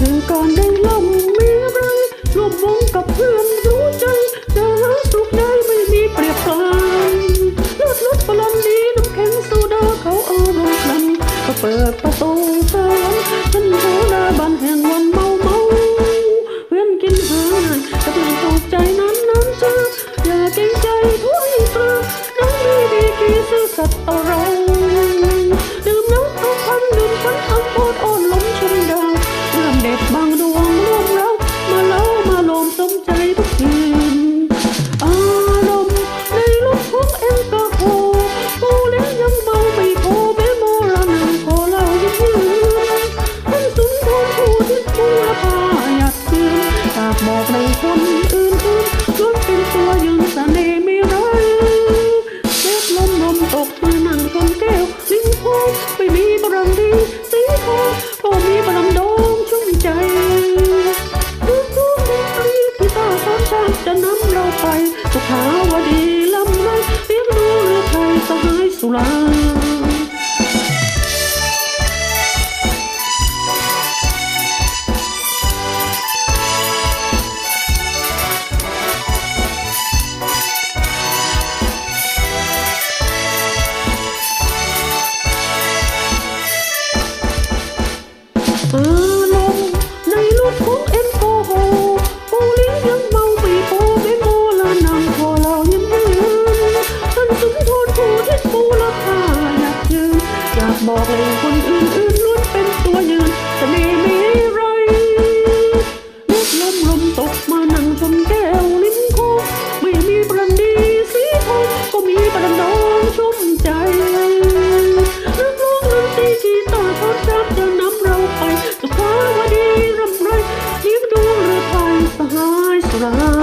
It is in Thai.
ถึงการได้ล่ำมีอะไรร่วมวงกับเพื่อนรู้ใจจะรักสุขได้ไม่มีเปรียบปรานลดลดปลันนี้น้ำแข็งโซดาเขาอารมณ์นั้นก็เปิดประตูเธอ คนอื่นอื่นล้วนเป็นตัวยืนเสน่ห์ไม่ร้ายเล็บลมลมตกมานั่งชนแก้วลิ้นโพงไม่มีบรังดีสีทองก็มีบรังดองชุ่มใจดูดูดนตรีกีตาร์สอนชาติจะนำเราไปสุขาวดีลำไรเลี้ยงดูเรือไทยสหายสุราากบอกเลยคนอื่นๆล้วนเป็นตัวยืนเสน่ห์ไม่ไรเล็บลมลมตกมานั่งชนแก้วลิ้นคงไม่มีบรันดีสีทองก็มีบรันดองชุ่มใจนักร้องดนตรีกีตาร์ทอดจับจะนำเราไปสุขาวดีรำไรเลี้ยงดูเรือไทยสหายสุรา